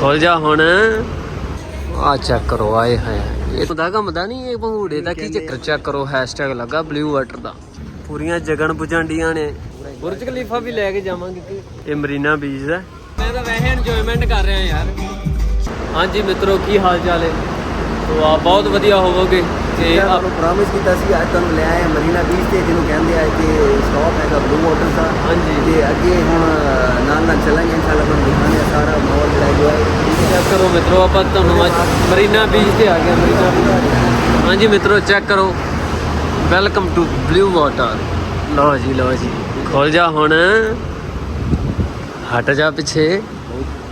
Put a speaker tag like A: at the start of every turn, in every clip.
A: ਖੋਲ ਜਾ ਹੁਣ। ਆ ਚੈੱਕ ਕਰੋ ਆਏ ਹਾਏ ਇਹ ਤਾਂ ਘਮਦਾ ਨਹੀਂ ਇਹ ਭੰਗੂੜੇ ਦਾ ਕੀ ਚੱਕਰ ਚੈੱਕ ਕਰੋ ਹੈਸ਼ਟੈਗ ਲੱਗਾ ਬਲੂ ਵਾਟਰ ਦਾ। ਪੂਰੀਆਂ ਜਗਣ ਬੁਝਾਂਡੀਆਂ ਨੇ। ਬੁਰਜ ਖਲੀਫਾ ਵੀ ਲੈ ਕੇ ਜਾਵਾਂਗੇ ਕਿ? ਇਹ ਮਰੀਨਾ ਬੀਚ ਹੈ ਮੈਂ ਤਾਂ ਵੈਸੇ ਇੰਜੋਇਮੈਂਟ ਕਰ ਰਿਹਾ ਯਾਰ। ਹਾਂਜੀ ਮਿੱਤਰੋ ਕੀ ਹਾਲ ਚਾਲ ਹੈ? ਤੋ ਆ ਬਹੁਤ ਵਧੀਆ ਹੋਵੋਗੇ। ਤੇ ਆਪ
B: ਪ੍ਰੋਮਿਸ ਕੀਤਾ ਸੀ ਅੱਜ ਤੁਹਾਨੂੰ ਲੈ ਆਏ ਮਰੀਨਾ ਬੀਚ ਤੇ ਜਿਹਨੂੰ ਕਹਿੰਦੇ ਆ ਕਿ ਸਟਾਪ ਹੈਗਾ ਬਲੂ ਵਾਟਰ ਦਾ।
A: ਹਾਂਜੀ।
B: ਤੇ ਅੱਗੇ ਹੁਣ ਨਾਲ ਨਾਲ ਚੱਲਾਂਗੇ ਇਨਸ਼ਾਅੱਲਾ ਤੁਹਾਨੂੰ ਦਿਖਾਣੇ ਸਾਰਾ ਮਾਹੌਲ ਜਿਹੜਾ ਹੈ
A: ਕਰੋ ਮਿੱਤਰੋ, ਆਪਾਂ ਤੁਹਾਨੂੰ ਅੱਜ ਮਰੀਨਾ ਬੀਚ ਤੇ ਆ ਗਏ ਮਰੀਨਾ ਬੀਚ ਹਾਂਜੀ ਮਿੱਤਰੋ ਚੈੱਕ ਕਰੋ। ਵੈਲਕਮ ਟੂ ਬਲੂ ਵਾਟਰ ਲਓ ਜੀ ਲਓ ਜੀ। ਖੋਲ ਜਾ ਹੁਣ। ਹਟ ਜਾ ਪਿੱਛੇ।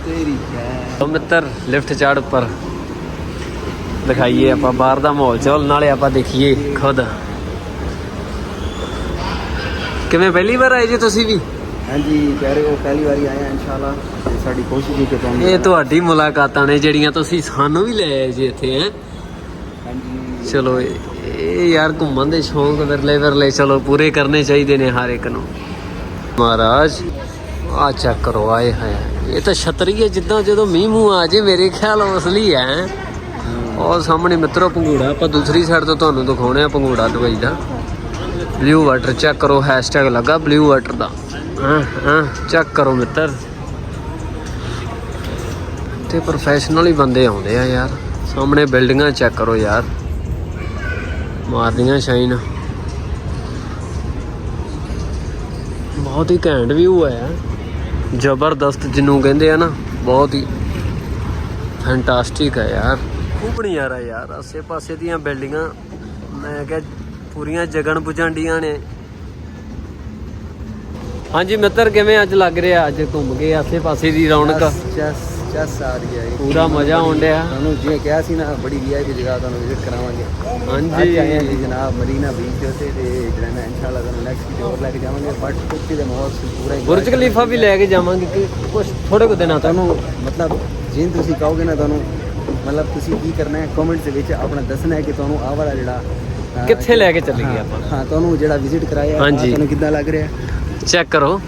B: ਤੇਰੀ ਹੈ
A: ਮਿੱਤਰ ਲਿਫਟ ਚੜ ਉੱਪਰ। ਦਿਖਾਈਏ ਆਪਾਂ ਬਾਹਰ ਦਾ ਮਾਹੌਲ। ਚੋਲ ਨਾਲੇ ਆਪਾਂ ਦੇਖੀਏ ਖੁਦ। ਕਿਵੇਂ, ਪਹਿਲੀ ਵਾਰ ਆਏ ਜੀ ਤੁਸੀਂ ਵੀ?
B: ਹਾਂਜੀ ਪਿਆਰੇ ਉਹ ਪਹਿਲੀ ਵਾਰੀ ਆਏ ਆ ਇਨਸ਼ਾਅੱਲਾ। ਤੇ ਸਾਡੀ ਕੋਸ਼ਿਸ਼ ਹੈ ਕਿ ਤੁਹਾਨੂੰ
A: ਇਹ ਤੁਹਾਡੀ ਮੁਲਾਕਾਤਾਂ ਨੇ ਜਿਹੜੀਆਂ ਤੁਸੀਂ ਸਾਨੂੰ ਵੀ ਲੈ ਆਏ ਜੀ ਇੱਥੇ ਹੈ?
B: ਹਾਂਜੀ।
A: ਚਲੋ ਇਹ ਯਾਰ ਘੁੰਮਣ ਦੇ ਸ਼ੌਂਕ ਵਿਰਲੇ ਵਿਰਲੇ ਚਲੋ ਪੂਰੇ ਕਰਨੇ ਚਾਹੀਦੇ ਨੇ ਹਰ ਇੱਕ ਨੂੰ। ਮਹਾਰਾਜ ਆ ਚੈੱਕ ਕਰੋ ਆਏ ਹਾਏ ਇਹ ਤਾਂ ਛਤਰੀ ਹੈ ਜਿੱਦਾਂ ਜਦੋਂ ਮੀਂਹ ਮੂੰਹ ਆ ਜੇ ਮੇਰੇ ਖਿਆਲ ਉਸ ਲਈ ਹੈ। ਉਹ ਸਾਹਮਣੇ ਮਿੱਤਰੋ ਪੰਗੂੜਾ ਆਪਾਂ ਦੂਸਰੀ ਸਾਈਡ ਤੋਂ ਤੁਹਾਨੂੰ ਦਿਖਾਉਣੇ ਆ ਪੰਗੂੜਾ ਦੁਬਈ ਦਾ। ਬਲੂ ਵਾਟਰ ਚੈੱਕ ਕਰੋ ਹੈਸ਼ਟੈਗ ਲੱਗਾ ਬਲੂ ਵਾਟਰ ਦਾ। ਹਾਂ ਹਾਂ ਚੈੱਕ ਕਰੋ ਮਿੱਤਰ। ਤੇ ਪ੍ਰੋਫੈਸ਼ਨਲ ਹੀ ਬੰਦੇ ਆਉਂਦੇ ਆ ਯਾਰ। ਸਾਹਮਣੇ ਬਿਲਡਿੰਗਾਂ ਚੈੱਕ ਕਰੋ ਯਾਰ। ਮਾਰਦੀਆਂ ਸ਼ਾਈਨ ਬਹੁਤ ਹੀ ਘੈਂਟ ਵਿਊ ਹੈ ਜ਼ਬਰਦਸਤ ਜਿਹਨੂੰ ਕਹਿੰਦੇ ਆ ਨਾ, ਬਹੁਤ ਹੀ ਫੈਂਟਾਸਟਿਕ ਹੈ ਯਾਰ। ਖੂਬ ਨਜ਼ਾਰਾ ਯਾਰ ਆਸੇ ਪਾਸੇ ਦੀਆਂ ਬਿਲਡਿੰਗਾਂ ਮੈਂ ਕਿਹਾ ਪੂਰੀਆਂ ਜਗਣ ਬੁਝਾਂਡੀਆਂ ਨੇ। ਹਾਂਜੀ ਮਿੱਤਰ ਕਿਵੇਂ ਅੱਜ ਲੱਗ ਰਿਹਾ? ਅੱਜ ਘੁੰਮ ਕੇ ਆਸੇ ਪਾਸੇ ਦੀ ਰੌਣਕ।
B: ਚਸ ਚਸ ਆ ਰਹੀ ਹੈ
A: ਪੂਰਾ ਮਜ਼ਾ ਆਉਣ ਡਿਆ।
B: ਤੁਹਾਨੂੰ ਜਿਵੇਂ ਕਿਹਾ ਸੀ ਨਾ ਬੜੀ ਵੀਆਈਪੀ ਜਗ੍ਹਾ ਤੁਹਾਨੂੰ ਵਿਜ਼ਿਟ ਕਰਾਵਾਂਗੇ।
A: ਹਾਂਜੀ।
B: ਆਏ ਹਾਂ ਜੀ ਜਨਾਬ ਮਰੀਨਾ ਬੀਚ ਉੱਤੇ ਤੇ ਜਿਹੜਾ ਨਾ ਇਨਸ਼ਾਅੱਲਾ ਤੁਹਾਨੂੰ ਨੈਕਸਟ ਵੀਡੀਓ ਹੋਰ ਲੈ ਕੇ ਜਾਵਾਂਗੇ। ਬਟ ਕੁੱਤੀ ਦੇ ਮਾਹੌਲ ਪੂਰਾ
A: ਬੁਰਜ ਖਲੀਫਾ ਵੀ ਲੈ ਕੇ ਜਾਵਾਂਗੇ ਕਿ ਕੁਝ ਥੋੜੇ ਕੁ ਦਿਨਾਂ ਤੱਕ?
B: ਤੁਹਾਨੂੰ ਮਤਲਬ ਜਿੰਨ ਤੁਸੀਂ ਕਹੋਗੇ ਨਾ ਤੁਹਾਨੂੰ ਮਤਲਬ ਤੁਸੀਂ ਕੀ ਕਰਨਾ ਹੈ ਕਮੈਂਟਸ ਦੇ ਵਿੱਚ ਆਪਣਾ ਦੱਸਣਾ ਹੈ ਕਿ ਤੁਹਾਨੂੰ ਆਹ ਵਾਲਾ ਜਿਹੜਾ
A: ਕਿੱਥੇ ਲੈ ਕੇ ਚੱਲੀਏ
B: ਹਾਂ,
A: ਆਪਾਂ?
B: ਹਾਂ ਤੁਹਾਨੂੰ ਜਿਹੜਾ ਵਿਜ਼ਿਟ ਕਰਾਇਆ। ਤੁਹਾਨੂੰ ਕਿੱਦਾਂ ਲੱਗ ਰਿਹਾ
A: ਚੈੱਕ ਕਰੋ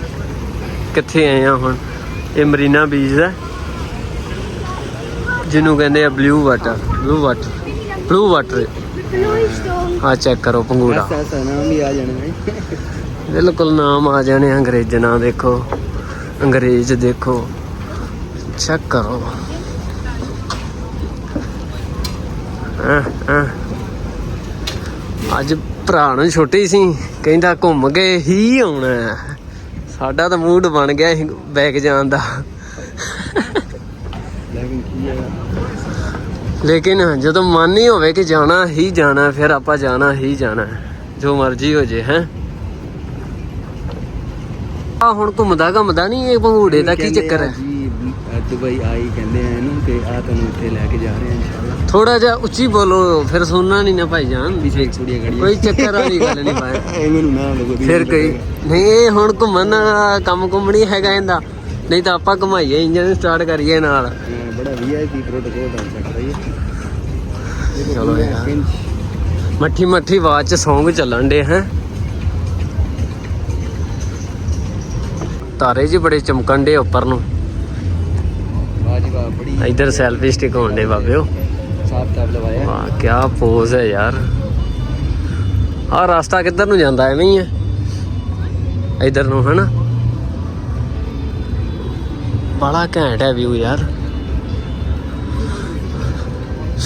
A: ਕਿੱਥੇ ਆਏ ਆ ਹੁਣ। ਇਹ ਮਰੀਨਾ ਬੀਚ ਹੈ ਜਿਹਨੂੰ ਕਹਿੰਦੇ ਆ blue water blue water blue water ਆ ਚੈੱਕ ਕਰੋ ਪੰਗੂੜਾ।
B: ਐਸਾ ਐਸਾ ਨਾਮ ਵੀ ਆ ਜਾਣਾ ਹੈ।
A: ਬਿਲਕੁਲ ਨਾਮ ਆ ਜਾਣੇ ਅੰਗਰੇਜ਼ ਨਾਂ ਦੇਖੋ। ਅੰਗਰੇਜ਼ ਦੇਖੋ। ਚੈੱਕ ਕਰੋ। ਅੱਜ ਭਰਾ ਨੂੰ ਛੁੱਟੀ ਸੀ। ਕਹਿੰਦਾ ਘੁੰਮ ਕੇ ਹੀ ਆਉਣਾ। ਹੈ। ਸਾਡਾ ਤਾਂ ਮੂਡ ਬਣ ਗਿਆ ਬੈਕ ਜਾਣ ਦਾ।
B: ਲੇਕਿਨ ਕੀ
A: ਜਦੋਂ ਮਨ ਹੀ ਹੋਵੇ ਕਿ ਜਾਣਾ ਹੀ ਜਾਣਾ ਫਿਰ ਆਪਾਂ ਜਾਣਾ ਹੀ ਜਾਣਾ। ਜੋ ਮਰਜ਼ੀ ਹੋ ਜੇ ਹੈ। ਆ ਹੁਣ ਘੁੰਮਦਾ ਘੁੰਮਦਾ ਨਹੀਂ ਇਹ ਭੰਗੂੜੇ ਦਾ ਕੀ ਚੱਕਰ ਹੈ?
B: ਜੀ ਦੁਬਈ ਆਈ ਕਹਿੰਦੇ ਆ ਇਹਨੂੰ ਤੇ ਆ ਤੁਹਾਨੂੰ ਇੱਥੇ ਲੈ ਕੇ ਜਾ ਰਹੇ ਆ
A: ਥੋੜਾ ਜਿਹਾ ਉੱਚੀ ਬੋਲੋ ਫਿਰ ਸੁਣਨਾ ਨਹੀਂ ਨਾ ਭਾਈ ਜਾਨ।
B: ਪਿੱਛੇ ਥੋੜੀਆਂ ਗੜੀਆਂ
A: ਕੋਈ ਚੱਕਰ ਵਾਲੀ ਗੱਲ ਨਹੀਂ ਭਾਈ।
B: ਇਹ ਮੈਨੂੰ ਨਾ ਲੋਗੋ ਦੀ
A: ਫਿਰ ਕੋਈ ਨਹੀਂ ਇਹ ਹੁਣ ਘੁੰਮਣ ਦਾ ਕੰਮ ਘੁੰਮਣੀ ਹੈਗਾ ਇਹਦਾ। ਨਹੀਂ ਤਾਂ ਆਪਾਂ ਘੁਮਾਈਏ ਇੰਜਨ ਸਟਾਰਟ ਕਰੀਏ ਨਾਲ।
B: ਹਾਂ, ਬੜਾ ਵੀਆਈਪੀ ਪ੍ਰੋਟੋਕੋਲ ਬਣ ਸਕਦਾ ਇਹ
A: ਚਲੋ ਯਾਰ। ਮੱਠੀ ਮੱਠੀ ਆਵਾਜ਼ ਚ ਸੌਂਗ ਚੱਲਣ ਦੇ ਹੈ। ਤਾਰੇ ਜੀ ਬੜੇ ਚਮਕਣ ਦੇ ਉੱਪਰ ਨੂੰ।
B: ਵਾਹ ਜੀ ਵਾਹ ਬੜੀ
A: ਇਧਰ ਸੈਲਫੀ ਸਟਿਕ ਹੋਣ ਦੇ ਬਾਬਿਓ। ਪੋਜ਼ ਹੈ ਯਾਰ। ਆਹ ਰਸਤਾ ਕਿੱਧਰ ਨੂੰ ਜਾਂਦਾ? ਐਵੇਂ ਹੀ ਹੈ। ਇਧਰ ਨੂੰ ਹਨਾ? ਬੜਾ ਘੈਂਟ ਹੈ ਵਿਊ ਯਾਰ।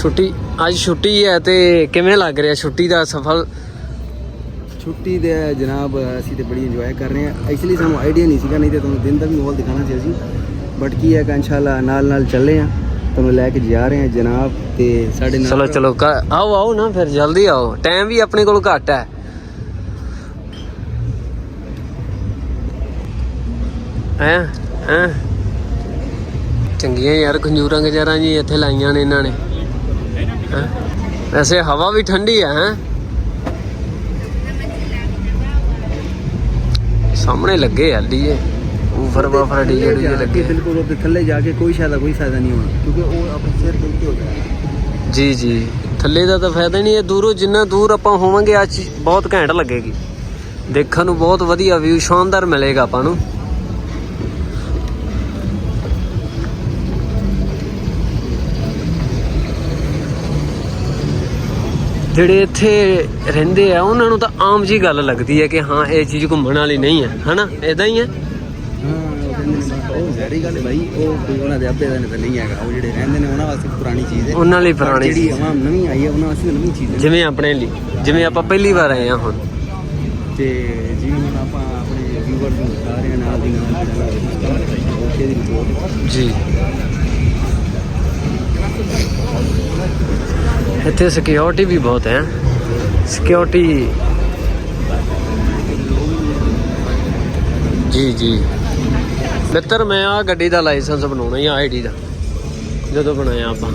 A: ਛੁੱਟੀ ਅੱਜ ਛੁੱਟੀ ਹੈ ਤੇ ਕਿਵੇਂ ਲੱਗ ਰਿਹਾ? ਛੁੱਟੀ ਦਾ ਸਫਲ
B: ਛੁੱਟੀ ਦੇ ਜਨਾਬ ਅਸੀਂ ਤੇ ਬੜੀ ਇੰਜੋਏ ਕਰ ਰਹੇ ਹਾਂ। ਐਕਚੁਅਲੀ ਸਾਨੂੰ ਆਈਡੀਆ ਨਹੀਂ ਸੀਗਾ ਨਹੀਂ ਤੇ ਤੁਹਾਨੂੰ ਦਿਨ ਦਾ ਵੀ ਮਾਹੌਲ ਦਿਖਾਣਾ ਸੀ ਅਸੀਂ। ਬਟ ਕੀ ਹੈ ਕਿ ਇਨਸ਼ਾਅੱਲਾ ਨਾਲ ਨਾਲ ਚੱਲੇ ਆ ਤੁਹਾਨੂੰ ਲੈ ਕੇ ਜਾ ਰਹੇ ਹਾਂ ਜਨਾਬ ਤੇ ਸਾਡੇ ਨਾਲ
A: ਚਲੋ ਚਲੋ ਕ- ਆਓ ਆਓ ਨਾ ਫਿਰ, ਜਲਦੀ ਆਓ। ਟਾਈਮ ਵੀ ਆਪਣੇ ਕੋਲ ਘੱਟ ਹੈ। ਹੈ ਹੈ? ਚੰਗੀਆਂ ਯਾਰ, ਖੰਜੂਰਾਂ ਗਜਰਾਂ ਜੀ ਇੱਥੇ ਲਾਈਆਂ ਨੇ ਇਹਨਾਂ ਨੇ। ਹੈਂ? ਵੈਸੇ ਹਵਾ ਵੀ ਠੰਡੀ ਹੈ, ਹੈਂ? ਸਾਹਮਣੇ ਲੱਗੇ ਆ ਡੀਏ ऊपर
B: वाफर डीजे
A: डीजे
B: लगे बिल्कुल वो थल्ले जाके कोई शायद कोई फायदा नहीं होना क्योंकि ਉਹ ਆਪਣੇ ਸਿਰ ਦੇ ਹੋ ਜਾਣਾ
A: ਜੀ ਜੀ। ਥੱਲੇ ਦਾ ਤਾਂ ਫਾਇਦਾ ਨਹੀਂ ਇਹ ਦੂਰੋਂ ਜਿੰਨਾ ਦੂਰ ਆਪਾਂ ਹੋਵਾਂਗੇ ਆ ਬਹੁਤ ਘੈਂਟ ਲੱਗੇਗੀ। ਦੇਖਣ ਨੂੰ ਬਹੁਤ ਵਧੀਆ ਵਿਊ ਸ਼ਾਨਦਾਰ ਮਿਲੇਗਾ ਆਪਾਂ ਨੂੰ। ਜਿਹੜੇ ਇੱਥੇ ਰਹਿੰਦੇ ਆ ਉਹਨਾਂ ਨੂੰ ਤਾਂ ਆਮ ਜੀ ਗੱਲ ਲੱਗਦੀ ਹੈ ਕਿ ਹਾਂ ਇਹ ਚੀਜ਼ ਘੁੰਮਣ ਵਾਲੀ ਨਹੀਂ ਹੈ ਹਨਾ? ਇਦਾਂ ਹੀ ਹੈ।
B: ਉਹ ਜ਼ਹਿਰੀ ਗੱਲ ਭਾਈ ਉਹ ਕੋਈ ਉਹਨਾਂ ਦੇ ਆਪੇ ਦਾ ਤਾਂ ਨਹੀਂ ਹੈਗਾ ਉਹ ਜਿਹੜੇ ਰਹਿੰਦੇ ਨੇ ਉਹਨਾਂ ਵਾਸਤੇ ਪੁਰਾਣੀ ਚੀਜ਼। ਹੈ
A: ਉਹਨਾਂ ਲਈ
B: ਪਰ
A: ਪੁਰਾਣੀ
B: ਜਿਹੜੀ ਆਵਾਮ ਨਵੀਂ ਆਈ ਹੈ ਉਹਨਾਂ ਵਾਸਤੇ ਨਵੀਂ ਚੀਜ਼ ਹੈ।
A: ਜਿਵੇਂ ਆਪਣੇ ਲਈ ਜਿਵੇਂ ਆਪਾਂ ਪਹਿਲੀ ਵਾਰ ਆਏ ਆ ਹੁਣ।
B: ਤੇ ਜਿਵੇਂ ਹੁਣ ਆਪਾਂ ਆਪਣੇ ਵਿਊਵਰ ਨੂੰ ਬਤਾ ਰਹੇ ਨਾਲ ਦੀ ਨਾਲ ਓਕੇ ਦੀ ਰਿਪੋਰਟ
A: ਜੀ। ਇੱਥੇ ਸਿਕਿਉਰਿਟੀ ਵੀ ਬਹੁਤ ਹੈ। ਸਿਕਿਉਰਿਟੀ ਜੀ ਜੀ। ਮਿੱਤਰ, ਮੈਂ ਆ ਗੱਡੀ ਦਾ ਲਾਇਸੈਂਸ ਬਣਾਉਣਾ ਹੀ ਆਈਡੀ ਦਾ। ਜਦੋਂ ਬਣਾਇਆ ਆਪਾਂ।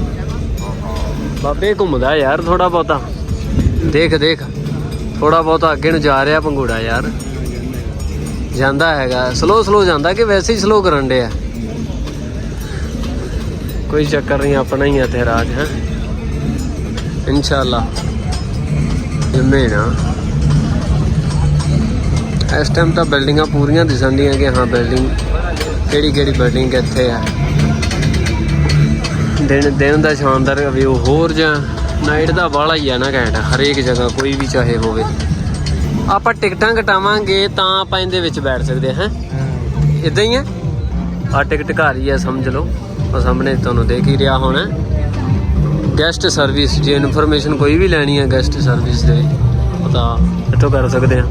A: ਬਾਬੇ, ਘੁੰਮਦਾ ਯਾਰ ਥੋੜਾ ਬਹੁਤਾ। ਦੇਖ ਦੇਖ। ਥੋੜਾ ਬਹੁਤਾ ਅੱਗੇ ਨੂੰ ਜਾ ਰਿਹਾ ਪੰਗੂੜਾ ਯਾਰ। ਜਾਂਦਾ ਹੈਗਾ। ਸਲੋ ਸਲੋ ਜਾਂਦਾ ਕਿ ਵੈਸੇ ਹੀ ਸਲੋ ਕਰਨ ਡਿਆ? ਕੋਈ ਚੱਕਰ ਨਹੀਂ, ਆਪਣਾ ਹੀ ਹੈ ਤੇ ਰਾਜ, ਹੈ? ਇਨਸ਼ਾਅੱਲਾ। ਜੰਮੇ ਨਾ। ਇਸ ਟਾਈਮ ਤਾਂ ਬਿਲਡਿੰਗਾਂ ਪੂਰੀਆਂ ਦਿਸਣ ਡੀਆਂ ਕਿ ਹਾਂ ਬਿਲਡਿੰਗ ਕਿਹੜੀ ਕਿਹੜੀ ਬਿਲਡਿੰਗ ਇੱਥੇ ਆ? ਦਿਨ ਦਿਨ ਦਾ ਸ਼ਾਨਦਾਰ ਵਿਊ ਹੋਰ ਜਾਂ ਨਾਈਟ ਦਾ ਬਾਹਲਾ ਹੀ ਆ ਨਾ ਘੈਂਟ, ਹਰੇਕ ਜਗ੍ਹਾ ਕੋਈ ਵੀ ਚਾਹੇ ਹੋਵੇ। ਆਪਾਂ ਟਿਕਟਾਂ ਕਟਾਵਾਂਗੇ ਤਾਂ ਆਪਾਂ ਇਹਦੇ ਵਿੱਚ ਬੈਠ ਸਕਦੇ ਹਾਂ? ਇਦਾਂ ਹੀ ਹੈ ਆ ਟਿਕਟ ਘਰ ਹੀ ਹੈ ਸਮਝ ਲਓ। ਉਹ ਸਾਹਮਣੇ ਤੁਹਾਨੂੰ ਦੇਖ ਹੀ ਰਿਹਾ ਹੋਣਾ। ਗੈਸਟ ਸਰਵਿਸ ਜੇ ਇਨਫੋਰਮੇਸ਼ਨ ਕੋਈ ਵੀ ਲੈਣੀ ਹੈ ਗੈਸਟ ਸਰਵਿਸ ਦੇ ਉਹ ਤਾਂ ਇੱਥੋਂ ਕਰ ਸਕਦੇ ਆ।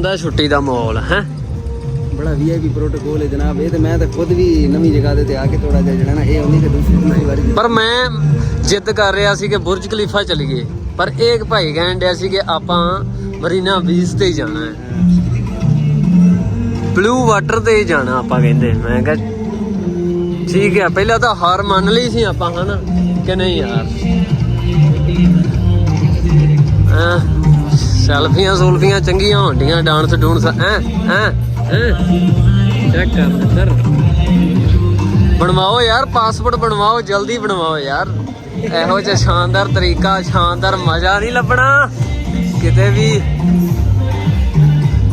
A: ਹੁੰਦਾ ਛੁੱਟੀ ਦਾ ਮਾਹੌਲ ਹੈ?
B: ਬੜਾ ਵੀਆਈਪੀ ਪ੍ਰੋਟੋਕੋਲ ਹੈ ਜਨਾਬ ਇਹ ਤੇ ਮੈਂ ਤਾਂ ਖੁਦ ਵੀ ਨਵੀਂ ਜਗ੍ਹਾ ਦੇ ਤੇ ਆ ਕੇ ਥੋੜਾ ਜਿਹਾ ਜਿਹੜਾ ਨਾ ਇਹ ਉਨੀ ਕਿ ਦੂਸਰੀ ਵਾਰੀ
A: ਪਰ ਮੈਂ ਜਿੱਦ ਕਰ ਰਿਹਾ ਸੀ ਕਿ ਬੁਰਜ ਖਲੀਫਾ ਚਲੀਏ ਪਰ ਇੱਕ ਭਾਈ ਕਹਿਣ ਡਿਆ ਸੀ ਕਿ ਆਪਾਂ ਮਰੀਨਾ ਬੀਚ ਤੇ ਹੀ ਜਾਣਾ ਹੈ। ਬਲੂ ਵਾਟਰ ਤੇ ਹੀ ਜਾਣਾ ਆਪਾਂ ਕਹਿੰਦੇ ਮੈਂ ਕਿਹਾ ਠੀਕ ਹੈ ਪਹਿਲਾਂ ਤਾਂ ਹਾਰ ਮੰਨ ਲਈ ਸੀ ਆਪਾਂ ਹਨਾ? ਕਿ ਨਹੀਂ ਯਾਰ? ਸੈਲਫੀਆਂ ਸੂਲਫੀਆਂ ਚੰਗੀਆਂ ਹੁੰਦੀਆਂ, ਡਾਂਸ ਡੂਨਸ ਹੈ ਹੈ? ਚੈੱਕ ਕਰ ਮਿੱਤਰ ਬਣਵਾਓ ਯਾਰ ਪਾਸਪੋਰਟ ਬਣਵਾਓ, ਜਲਦੀ ਬਣਵਾਓ ਯਾਰ। ਇਹੋ ਜਿਹਾ ਸ਼ਾਨਦਾਰ ਤਰੀਕਾ, ਸ਼ਾਨਦਾਰ ਮਜ਼ਾ ਨਹੀਂ ਲੱਭਣਾ। ਕਿਤੇ ਵੀ।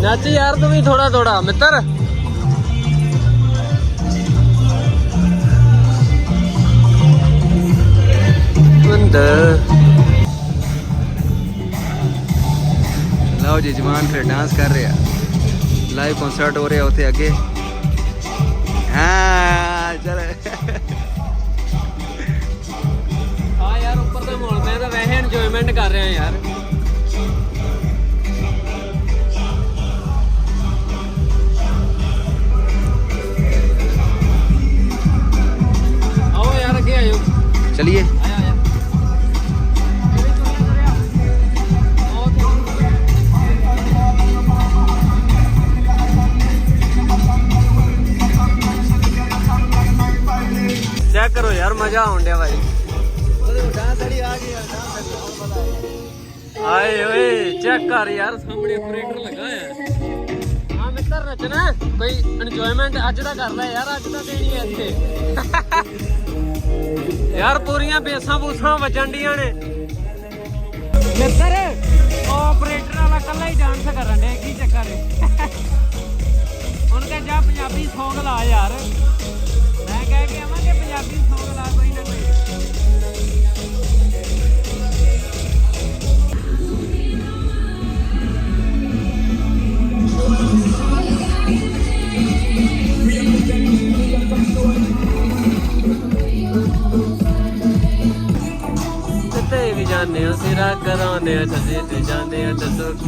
A: ਨੱਚ ਯਾਰ, ਤੂੰ ਵੀ ਥੋੜਾ ਥੋੜਾ ਮਿੱਤਰ।
B: ਲਓ ਜੀ, ਜਵਾਨ ਫਿਰ ਡਾਂਸ ਕਰ ਰਿਹਾ। ਲਾਈਵ ਕਨਸਰਟ ਹੋ ਰਿਹਾ ਉੱਥੇ ਅੱਗੇ। ਹਾਂ, ਚਲ।
A: ਆ ਯਾਰ, ਉੱਪਰ ਦਾ ਮਾਹੌਲ ਮੈਂ ਤਾਂ ਵੈਸੇ ਇੰਜੋਇਮੈਂਟ ਕਰ ਰਿਹਾ ਯਾਰ। ਯਾਰ ਸਾਹਮਣੇ ਆਪਰੇਟਰ ਲੱਗਾ ਹੋਇਆ ਹਾਂ। ਮਿੱਤਰ ਨੱਚਣਾ ਕੋਈ ਇੰਜੋਇਮੈਂਟ ਅੱਜ ਦਾ ਕਰ ਲੈ ਯਾਰ ਅੱਜ ਦਾ ਦੇਣੀ ਹੈ ਇੱਥੇ। ਯਾਰ ਪੂਰੀਆਂ ਬੇਸਾਂ ਬੂਸਾਂ ਵੱਜਣ ਡੀਆਂ ਨੇ। ਮਿੱਤਰ ਆਪਰੇਟਰ ਵਾਲਾ ਕੱਲਾ ਹੀ ਡਾਂਸ ਕਰਨ ਦੇ ਕੀ ਚੱਕਰ ਹੈ? ਹੁਣ ਤੇ ਜਾ ਪੰਜਾਬੀ ਸੌਂਗ ਲਾ ਯਾਰ। ਮੈਂ ਕਹਿ ਕੇ ਆਵਾਂ ਕਿ ਪੰਜਾਬੀ ਸੌਂਗ ਲਾ ਕੋਈ।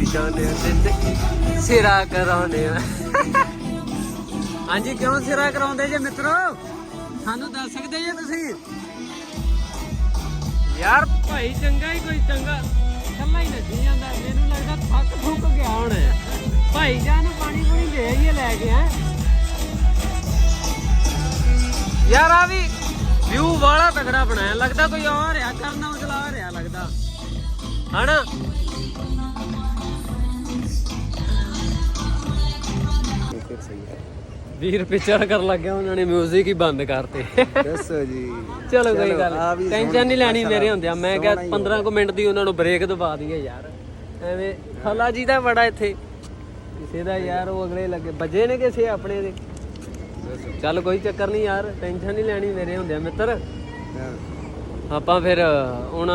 A: ਆ ਆ ਤੇ ਸਿਰਾ ਕਰਾਉਂਦੇ ਆ। ਹਾਂਜੀ ਕਿਉਂ ਸਿਰਾ ਕਰਾਉਂਦੇ ਜੇ ਮਿੱਤਰੋ? ਸਾਨੂੰ ਦੱਸ ਸਕਦੇ ਜੇ ਤੁਸੀਂ? ਯਾਰ ਭਾਈ ਚੰਗਾ ਹੀ ਕੋਈ ਚੰਗਾ। ਕੱਲਾ ਹੀ ਨੱਚੀ ਜਾਂਦਾ। ਮੈਨੂੰ ਲੱਗਦਾ ਥੱਕ ਥੁੱਕ ਗਿਆ ਹੁਣ। ਭਾਈ ਜਾਨ ਨੂੰ ਪਾਣੀ ਪੂਣੀ ਦੇ ਆਈਏ ਲੈ ਕੇ ਹੈ? ਯਾਰ ਆ ਵੀ ਵਿਊ ਵਾਲਾ ਤਗੜਾ ਬਣਾਇਆ। ਲੱਗਦਾ ਕੋਈ ਆ ਰਿਹਾ ਕਰਨਾ ਚਲਾ ਰਿਹਾ ਲੱਗਦਾ। ਹਨਾ? ਵੀਰ ਪਿਕਚਰ ਕਰਨ ਲੱਗਿਆ ਉਹਨਾਂ ਨੇ 뮤직 ਹੀ ਬੰਦ ਕਰਤੇ।
B: ਦੱਸੋ ਜੀ।
A: ਚਲੋ ਕੋਈ ਗੱਲ ਟੈਨਸ਼ਨ ਨਹੀਂ ਲੈਣੀ ਮੇਰੇ ਹੁੰਦਿਆਂ। ਮੈਂ ਕਿਹਾ
B: ਸੋਹਣਾ ਹੀ
A: 15 ਕੁ ਮਿੰਟ ਦੀ ਉਹਨਾਂ ਨੂੰ ਬ੍ਰੇਕ ਦਵਾ ਦਈਏ ਯਾਰ। ਐਵੇਂ ਖਲਾ ਜੀ ਦਾ ਬੜਾ ਇੱਥੇ। ਕਿਸੇ ਦਾ ਯਾਰ ਉਹ ਅਗਲੇ ਲੱਗੇ। ਵੱਜੇ ਨੇ ਕਿਸੇ ਆਪਣੇ ਦੇ। ਚੱਲ ਕੋਈ ਚੱਕਰ ਨਹੀਂ ਯਾਰ ਟੈਨਸ਼ਨ ਨਹੀਂ ਲੈਣੀ ਮੇਰੇ ਹੁੰਦਿਆਂ ਮਿੱਤਰ। ਆਪਾਂ ਫਿਰ ਹੁਣ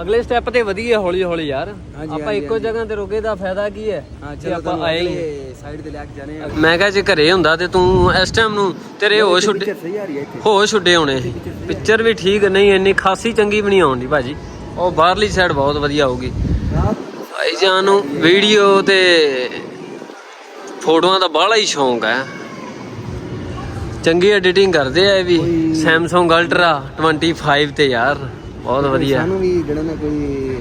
A: ਅਗਲੇ ਸਟੈਪ ਤੇ ਵਧੀਆ ਹੌਲੀ ਹੌਲੀ ਯਾਰ ਆਪਾਂ ਇੱਕੋ। ਜਗ੍ਹਾ ਤੇ ਰੁਕੇ ਦਾ ਫਾਇਦਾ ਕੀ ਹੈ?
B: ਹਾਂ ਚਲੋ
A: ਆਪਾਂ ਆਏ ਹੀ
B: ਸਾਈਡ ਤੇ ਲੈ ਕੇ ਜਾਣੇ ਆ।
A: ਮੈਂ ਕਿਹਾ ਜੇ ਘਰੇ ਹੁੰਦਾ ਤੇ ਤੂੰ ਇਸ ਟਾਈਮ ਨੂੰ ਤੇਰੇ
B: ਹੈ ਇੱਥੇ।
A: ਹੋਸ਼ ਉੱਡੇ ਹੋਣੇ। ਪਿਕਚਰ ਵੀ ਠੀਕ ਨਹੀਂ ਇੰਨੀ ਖਾਸੀ ਚੰਗੀ ਵੀ ਨਹੀਂ ਆਉਂਦੀ ਭਾਜੀ। ਉਹ ਬਾਹਰਲੀ ਸਾਈਡ ਬਹੁਤ ਵਧੀਆ ਹੋਊਗੀ। ਭਾਈ ਜਾਨ ਨੂੰ ਵੀਡੀਓ ਤੇ ਫੋਟੋਆਂ ਦਾ ਬਾਹਲਾ ਹੀ ਸ਼ੌਂਕ ਹੈ। ਚੰਗੀ ਐਡੀਟਿੰਗ ਕਰਦੇ ਆ ਇਹ ਵੀ। Samsung Ultra 25 ਤੇ ਯਾਰ। ਬਹੁਤ ਵਧੀਆ।
B: ਸਾਨੂੰ ਵੀ ਜਿਹੜਾ ਨਾ ਕੋਈ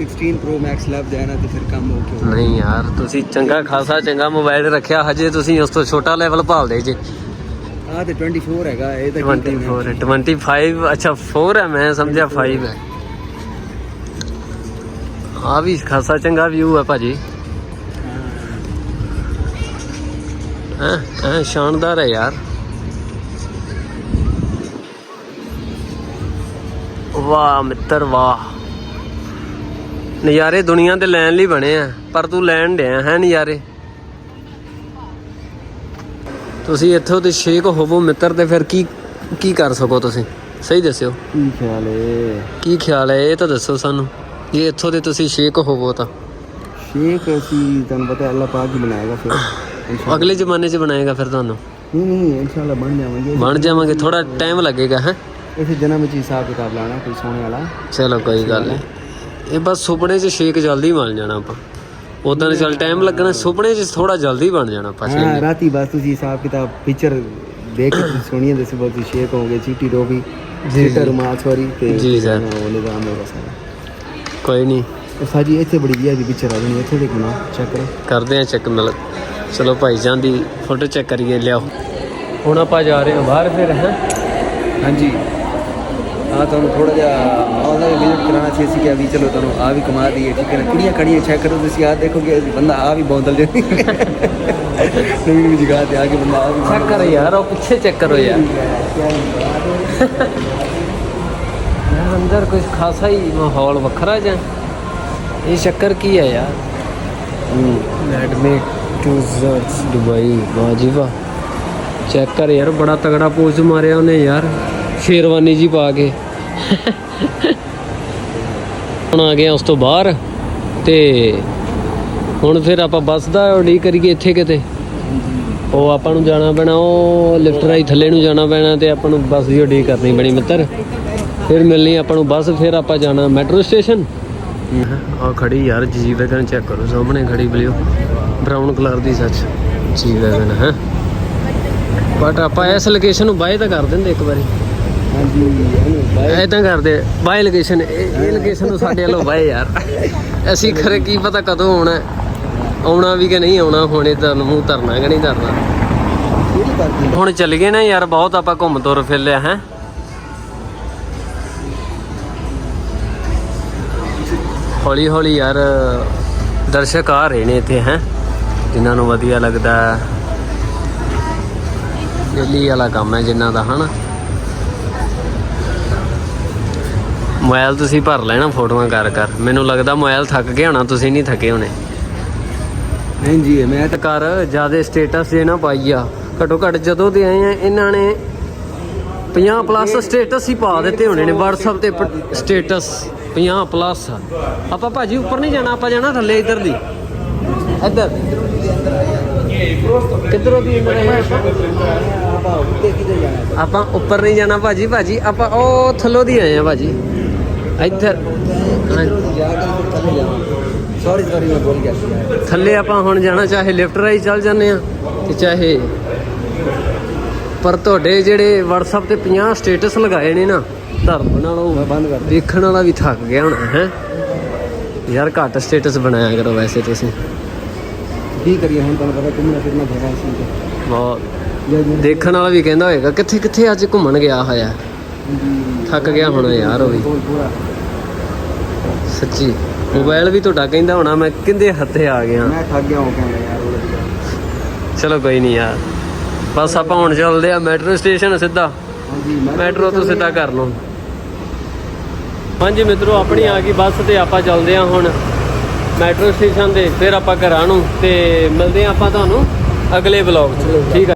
B: 16 Pro Max ਲੱਭ ਨਾ ਤੇ ਫਿਰ ਕੰਮ ਹੋ ਕੇ
A: ਨਹੀਂ ਯਾਰ ਤੁਸੀਂ ਚੰਗਾ ਖਾਸਾ ਚੰਗਾ ਮੋਬਾਈਲ ਰੱਖਿਆ ਹਜੇ ਤੁਸੀਂ ਉਸ ਤੋਂ ਛੋਟਾ ਲੈਵਲ ਭਾਲਦੇ ਜੇ।
B: ਆ ਤੇ 24 ਹੈਗਾ ਇਹ ਤਾਂ ਕੀ ਕਰਨਾ?
A: 24 ਹੈ 25 ਅੱਛਾ 4 ਹੈ ਮੈਂ ਸਮਝਿਆ 5 ਹੈ। ਆ ਵੀ ਖਾਸਾ ਚੰਗਾ ਵਿਊ ਹੈ ਭਾਜੀ। ਹਾਂ ਹਾਂ ਸ਼ਾਨਦਾਰ ਹੈ ਯਾਰ। ਵਾਹ ਮਿੱਤਰ ਵਾਹ। ਨਜ਼ਾਰੇ ਦੁਨੀਆ ਤੇ ਲੈਣ ਲਈ ਬਣੇ ਆ ਪਰ ਤੂੰ ਲੈਣ ਡਿਆ ਹੈ ਨਜ਼ਾਰੇ। ਤੁਸੀਂ ਇੱਥੋਂ ਦੇ ਸ਼ੇਕ ਹੋਵੋ ਮਿੱਤਰ ਤੇ ਫਿਰ ਕੀ ਕੀ ਕਰ ਸਕੋ ਤੁਸੀਂ? ਸਹੀ ਦੱਸਿਓ।
B: ਕੀ ਖਿਆਲ ਹੈ
A: ਕੀ ਖਿਆਲ ਹੈ ਇਹ ਤਾਂ ਦੱਸੋ ਸਾਨੂੰ। ਜੇ ਇੱਥੋਂ ਦੇ ਤੁਸੀਂ ਸ਼ੇਕ ਹੋਵੋ ਤਾਂ।
B: ਸ਼ੇਖ ਅਸੀਂ ਤੁਹਾਨੂੰ ਪਤਾ ਹੈ ਅੱਲਾਹ ਪਾਕ ਹੀ ਬਣਾਏਗਾ ਫਿਰ।
A: ਅਗਲੇ ਜ਼ਮਾਨੇ 'ਚ ਬਣਾਏਗਾ ਫਿਰ ਤੁਹਾਨੂੰ।
B: ਨਹੀਂ ਨਹੀਂ ਇਨਸ਼ਾਅੱਲਾ ਬਣ ਜਾਵਾਂਗੇ।
A: ਬਣ ਜਾਵਾਂਗੇ ਥੋੜਾ ਟਾਈਮ ਲੱਗੇਗਾ ਹੈ।
B: ਇਸੇ ਜਨਮ ਵਿੱਚ ਹੀ ਹਿਸਾਬ ਕਿਤਾਬ ਲਾਣਾ ਕੋਈ ਸੋਹਣੇ ਵਾਲਾ।
A: ਚਲੋ ਕੋਈ ਗੱਲ ਨਹੀਂ। ਇਹ ਬਸ ਸੁਪਨੇ 'ਚ ਸ਼ੇਕ ਜਲਦੀ ਬਣ ਜਾਣਾ ਆਪਾਂ। ਉਦੋਂ ਚੱਲ ਟਾਈਮ ਲੱਗਣਾ ਸੁਪਨੇ 'ਚ ਥੋੜਾ ਜਲਦੀ ਬਣ ਜਾਣਾ ਆਪਾਂ
B: ਹਾਂ
A: ਸ਼ੇਕ
B: ਰਾਤੀ ਬਸ ਤੁਸੀਂ ਹਿਸਾਬ ਕਿਤਾਬ ਪਿਕਚਰ ਦੇਖ ਕੇ ਸੁਣੀਏ ਦੱਸੋ ਬਹੁਤ ਤੁਸੀਂ ਸ਼ੇਖ ਹੋਗੇ ਚੀਟੀ ਡੋਬੀ
A: ਜੀ,
B: ਚੀਟਰ ਰੁਮਾਲ ਸੌਰੀ ਤੇ
A: ਜੀ, ਸਰ।
B: ਉਹ ਨਿਜ਼ਾਮ ਹੋਗਾ ਸਾਰਾ
A: ਕੋਈ ਨਹੀਂ।
B: ਸਾਜੀ ਇੱਥੇ ਬੜੀ ਵਧੀਆ ਦੀ ਪਿਕਚਰ ਆ ਜਾਣੀ ਇੱਥੇ ਦੇਖਣਾ ਚੈੱਕ ਕਰੋ।
A: ਕਰਦੇ ਆ ਚੈੱਕ ਮਿਲ। ਚਲੋ ਭਾਈ ਜਾਨ ਦੀ ਫੋਟੋ ਚੈੱਕ ਕਰੀਏ ਲਿਆਓ। ਹੁਣ ਆਪਾਂ ਜਾ ਰਹੇ ਹਾਂ ਬਾਹਰ ਫਿਰ ਹੈ?
B: ਹਾਂਜੀ। ਆ ਤੁਹਾਨੂੰ ਥੋੜਾ ਜਿਹਾ ਦਾ ਵਿਜ਼ਿਟ ਕਰਾਉਣਾ ਸੀ ਅਸੀਂ ਕਿਹਾ ਵੀ ਚਲੋ ਤੁਹਾਨੂੰ ਆ ਵੀ ਕਮਾ ਦਈਏ ਠੀਕ ਹੈ ਨਾ? ਕੁੜੀਆਂ ਕੜੀਆਂ ਚੈੱਕ ਕਰੋ ਤੁਸੀਂ ਆ ਦੇਖੋਗੇ ਬੰਦਾ ਆ ਵੀ ਬੌਂਦਲ ਜੇ ਨਵੀਂ ਨਵੀਂ ਜਗ੍ਹਾ ਤੇ ਆ ਕੇ ਬੰਦਾ ਆ ਵੀ
A: ਚੈੱਕ ਕਰੋ ਯਾਰ ਉਹ ਪਿੱਛੇ ਚੈੱਕ ਕਰੋ ਯਾਰ। ਯਾਰ ਅੰਦਰ ਕੁਝ ਖਾਸਾ ਹੀ ਮਾਹੌਲ ਵੱਖਰਾ ਜਾਂ ਇਹ ਚੱਕਰ ਕੀ ਹੈ ਯਾਰ? ਐਡਮਿਟ ਟੂ ਜ਼ਰਸ ਦੁਬਈ ਵਾਹ ਜੀ ਵਾਹ। ਚੈੱਕ ਕਰ ਯਾਰ ਬੜਾ ਤਗੜਾ ਪੋਜ਼ ਮਾਰਿਆ ਉਹਨੇ ਯਾਰ। ਸ਼ੇਰਵਾਨੀ ਜੀ ਪਾ ਕੇ। ਹੁਣ ਆ ਗਏ ਉਸ ਤੋਂ ਬਾਹਰ ਤੇ ਹੁਣ ਫਿਰ ਆਪਾਂ ਬੱਸ ਦਾ ਉਡੀਕ ਕਰੀਏ ਇੱਥੇ ਕਿਤੇ। ਉਹ ਆਪਾਂ ਨੂੰ ਜਾਣਾ ਪੈਣਾ, ਉਹ ਲਿਫਟ ਰਾਈ ਥੱਲੇ ਨੂੰ ਜਾਣਾ ਪੈਣਾ ਤੇ ਆਪਾਂ ਨੂੰ ਬੱਸ ਦੀ ਉਡੀਕ ਕਰਨੀ ਬਣੀ ਮਿੱਤਰ। ਫਿਰ ਮਿਲਣੀ ਆਪਾਂ ਨੂੰ ਬੱਸ, ਫਿਰ ਆਪਾਂ ਜਾਣਾ ਮੈਟਰੋ ਸਟੇਸ਼ਨ। ਆ ਖੜੀ ਯਾਰ ਜੀ ਵੈਗਨ ਚੈੱਕ ਕਰੋ, ਸਾਹਮਣੇ ਖੜੀ ਬਲਿਓ। ਬ੍ਰਾਊਨ ਕਲਰ ਦੀ ਸੱਚ। ਜੀ ਵੈਗਨ ਹੈ। ਬਟ ਆਪਾਂ ਇਸ ਲੋਕੇਸ਼ਨ ਨੂੰ ਬਾਏ ਤਾਂ ਕਰ ਦਿੰਦੇ ਇੱਕ ਵਾਰੀ।
B: ਹਾਂਜੀ।
A: ਐਦਾਂ ਕਰਦੇ ਬਾਏ ਲੋਕੇਸ਼ਨ ਇਹ ਲੋਕੇਸ਼ਨ ਨੂੰ ਸਾਡੇ ਵੱਲੋਂ ਬਾਏ ਯਾਰ। ਅਸੀਂ ਖਰੇ ਕੀ ਪਤਾ ਕਦੋਂ ਆਉਣਾ। ਆਉਣਾ ਵੀ ਕਿ ਨਹੀਂ ਆਉਣਾ ਹੁਣ ਤਾਂ ਮੂੰਹ ਧਰਨਾ ਕਿ ਨਹੀਂ ਧਰਨਾ। ਹੁਣ ਚੱਲ ਗਏ ਨਾ ਯਾਰ ਬਹੁਤ ਆਪਾਂ ਘੁੰਮ ਤੁਰ ਫਿਰ ਲਿਆ ਹੈ। ਹੌਲੀ ਹੌਲੀ ਯਾਰ ਦਰਸ਼ਕ ਆ ਰਹੇ ਨੇ ਇੱਥੇ ਹੈ। ਜਿਨ੍ਹਾਂ ਨੂੰ ਵਧੀਆ ਲੱਗਦਾ ਡੇਲੀ ਵਾਲਾ ਕੰਮ ਹੈ ਜਿਨ੍ਹਾਂ ਦਾ ਹਨਾ। ਮੋਬਾਈਲ ਤੁਸੀਂ ਭਰ ਲੈਣਾ ਫੋਟੋਆਂ ਕਰ ਕਰ। ਮੈਨੂੰ ਲੱਗਦਾ ਮੋਬਾਈਲ ਥੱਕ ਗਿਆ ਹੋਣਾ ਤੁਸੀਂ ਨਹੀਂ ਥੱਕੇ ਹੋਣੇ।
B: ਨਹੀਂ ਜੀ ਮੈਂ ਤਾਂ
A: ਕਰ ਜਿਆਦੇ ਸਟੇਟਸ ਜੇ ਨਾ ਪਾਈ ਆ। ਘਟੋ ਘਟ ਜਦੋਂ ਦੇ ਆਏ ਆ ਇਹਨਾਂ ਨੇ 50 ਪਲੱਸ ਸਟੇਟਸ ਹੀ ਪਾ ਦਿੱਤੇ ਹੋਣੇ ਨੇ WhatsApp ਤੇ ਸਟੇਟਸ 50 ਪਲੱਸ ਆਪਾਂ ਭਾਜੀ ਉੱਪਰ ਨਹੀਂ ਜਾਣਾ ਆਪਾਂ ਜਾਣਾ ਥੱਲੇ ਇੱਧਰ ਦੀ ਇੱਧਰ। ਕਿੱਧਰੋਂ ਦੀ ਅੰਦਰ ਆਪਾਂ?
B: ਉੱਤੇ ਜਾਣਾ
A: ਆਪਾਂ ਉੱਪਰ ਨਹੀਂ ਜਾਣਾ ਭਾਜੀ ਭਾਜੀ ਆਪਾਂ ਉਹ ਥੱਲੋਂ ਦੀ ਆਏ ਆ ਭਾਜੀ। ਇੱਧਰ।
B: ਸੌਰੀ ਸੌਰੀ ਮੈਂ ਭੁੱਲ ਗਿਆ
A: ਥੱਲੇ ਆਪਾਂ ਹੁਣ ਜਾਣਾ ਚਾਹੇ ਲਿਫਟ ਰਾਈ ਚੱਲ ਜਾਂਦੇ ਆ ਤੇ ਚਾਹੇ ਪਰ ਤੁਹਾਡੇ ਜਿਹੜੇ WhatsApp ਤੇ 50 ਸਟੇਟਸ ਲਗਾਏ ਨੇ ਨਾ ਧਰਮ ਨਾਲੋਂ
B: ਮੈਂ ਬੰਦ ਕਰ
A: ਦੇਖਣ ਵਾਲਾ ਵੀ ਥੱਕ ਗਿਆ ਹੋਣਾ ਹੈ? ਯਾਰ ਘੱਟ ਸਟੇਟਸ ਬਣਾਇਆ ਕਰੋ ਵੈਸੇ ਤੁਸੀਂ।
B: ਕੀ ਕਰੀਏ ਹੁਣ ਤੁਹਾਨੂੰ ਪਤਾ ਘੁੰਮਣਾ ਫਿਰਨਾ ਜਗ੍ਹਾ ਸੀ
A: ਬਹੁਤ। ਦੇਖਣ ਵਾਲਾ ਵੀ ਕਹਿੰਦਾ ਹੋਏਗਾ ਕਿੱਥੇ ਕਿੱਥੇ ਅੱਜ ਘੁੰਮਣ ਗਿਆ ਹੋਇਆ। ਥੱਕ ਗਿਆ ਹੋਣਾ ਯਾਰ ਉਹ ਵੀ। ਸੱਚੀ। ਮੋਬਾਈਲ ਵੀ ਤੁਹਾਡਾ ਕਹਿੰਦਾ ਹੋਣਾ ਮੈਂ ਕਿੰਦੇ ਹੱਥੇ ਆ ਗਿਆ।
B: ਮੈਂ ਥੱਕ ਗਿਆ ਹੋ ਕਹਿੰਦਾ ਯਾਰ ਉਹ ਵਧੀਆ।
A: ਚਲੋ ਕੋਈ ਨਹੀਂ ਯਾਰ। ਬਸ ਆਪਾਂ ਹੁਣ ਚੱਲਦੇ ਆ ਮੈਟਰੋ ਸਟੇਸ਼ਨ ਸਿੱਧਾ।
B: ਹਾਂਜੀ ਮੈਂ
A: ਮੈਟਰੋ ਤੋਂ ਸਿੱਧਾ ਕਰ ਲਓ। ਹਾਂਜੀ ਮਿੱਤਰੋ ਆਪਣੀ ਆ ਗਈ ਬੱਸ ਤੇ ਆਪਾਂ ਚੱਲਦੇ ਆ ਹੁਣ ਮੈਟਰੋ ਸਟੇਸ਼ਨ ਤੇ ਫਿਰ ਆਪਾਂ ਘਰਾਂ ਨੂੰ ਤੇ ਮਿਲਦੇ ਆ ਆਪਾਂ ਤੁਹਾਨੂੰ ਅਗਲੇ ਵਲੌਗ 'ਚ। ਠੀਕ ਆ।